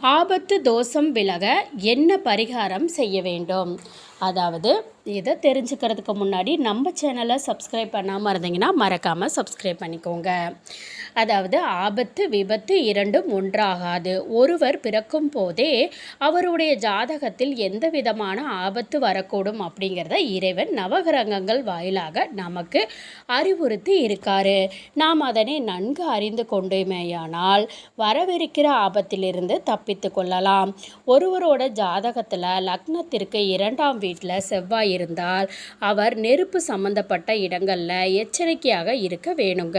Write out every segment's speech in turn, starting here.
ஆபத்து தோஷம் விலக என்ன பரிகாரம் செய்ய வேண்டும்? அதாவது இதை தெரிஞ்சுக்கிறதுக்கு முன்னாடி நம்ம சேனலை சப்ஸ்கிரைப் பண்ணாமல் இருந்தீங்கன்னா மறக்காமல் சப்ஸ்கிரைப் பண்ணிக்கோங்க. அதாவது ஆபத்து விபத்து இரண்டும் ஒன்றாகாது. ஒருவர் பிறக்கும் போதே அவருடைய ஜாதகத்தில் எந்த விதமான ஆபத்து வரக்கூடும் அப்படிங்கிறத இறைவன் நவகிரகங்கள் வாயிலாக நமக்கு அறிவுறுத்தி இருக்காரு. நாம் அதனை நன்கு அறிந்து கொண்டுமேயானால் வரவிருக்கிற ஆபத்திலிருந்து தப்பித்து கொள்ளலாம். ஒருவரோட ஜாதகத்தில் லக்னத்திற்கு இரண்டாம் வீட்டில் செவ்வாய் இருந்தால் அவர் நெருப்பு சம்பந்தப்பட்ட இடங்களில் எச்சரிக்கையாக இருக்க வேணுங்க.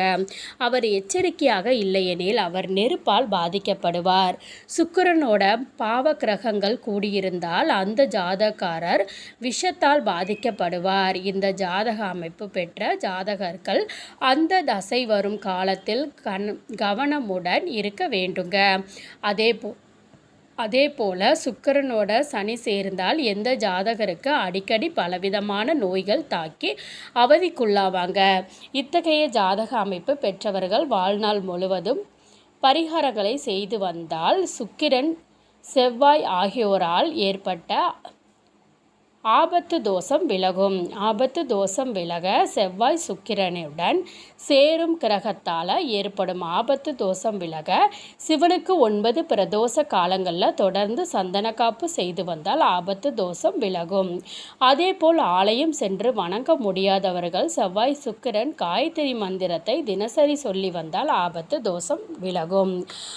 அவர் எச்சரிக்கையாக இல்லையெனில் அவர் நெருப்பால் பாதிக்கப்படுவார். சுக்கரனோட பாவ கிரகங்கள் கூடியிருந்தால் அந்த ஜாதகாரர் விஷத்தால் பாதிக்கப்படுவார். இந்த ஜாதக அமைப்பு பெற்ற ஜாதகர்கள் அந்த தசை வரும் காலத்தில் கண் கவனமுடன் இருக்க வேண்டுங்க. அதே போ அதே போல் சுக்கிரனோட சனி சேர்ந்தால் எந்த ஜாதகருக்கு அடிக்கடி பலவிதமான நோய்கள் தாக்கி அவதிக்குள்ளாவாங்க. இத்தகைய ஜாதக அமைப்பு பெற்றவர்கள் வாழ்நாள் முழுவதும் பரிகாரங்களை செய்து வந்தால் சுக்கிரன் செவ்வாய் ஆகியோரால் ஏற்பட்ட ஆபத்து தோஷம் விலகும். ஆபத்து தோஷம் விலக செவ்வாய் சுக்கிரனுடன் சேரும் கிரகத்தால் ஏற்படும் ஆபத்து தோஷம் விலக சிவனுக்கு ஒன்பது பிரதோஷ காலங்களில் தொடர்ந்து சந்தன காப்பு செய்து வந்தால் ஆபத்து தோஷம் விலகும். அதேபோல் ஆலயம் சென்று வணங்க முடியாதவர்கள் செவ்வாய் சுக்கிரன் காயத்ரி மந்திரத்தை தினசரி சொல்லி வந்தால் ஆபத்து தோஷம் விலகும்.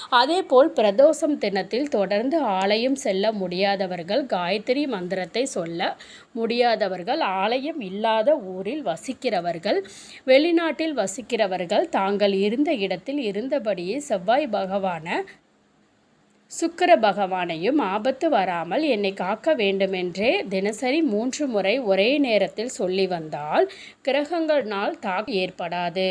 அதேபோல் பிரதோஷம் தினத்தில் தொடர்ந்து ஆலயம் செல்ல முடியாதவர்கள் காயத்ரி மந்திரத்தை சொல்ல முடியாதவர்கள் ஆலயம் இல்லாத ஊரில் வசிக்கிறவர்கள் வெளிநாட்டில் வசிக்கிறவர்கள் தாங்கள் இருந்த இடத்தில் இருந்தபடியே செவ்வாய் பகவான சுக்கர பகவானையும் ஆபத்து வராமல் என்னை காக்க வேண்டுமென்றே தினசரி மூன்று முறை ஒரே நேரத்தில் சொல்லி வந்தால் கிரகங்கள்னால் தாக்கு ஏற்படாது.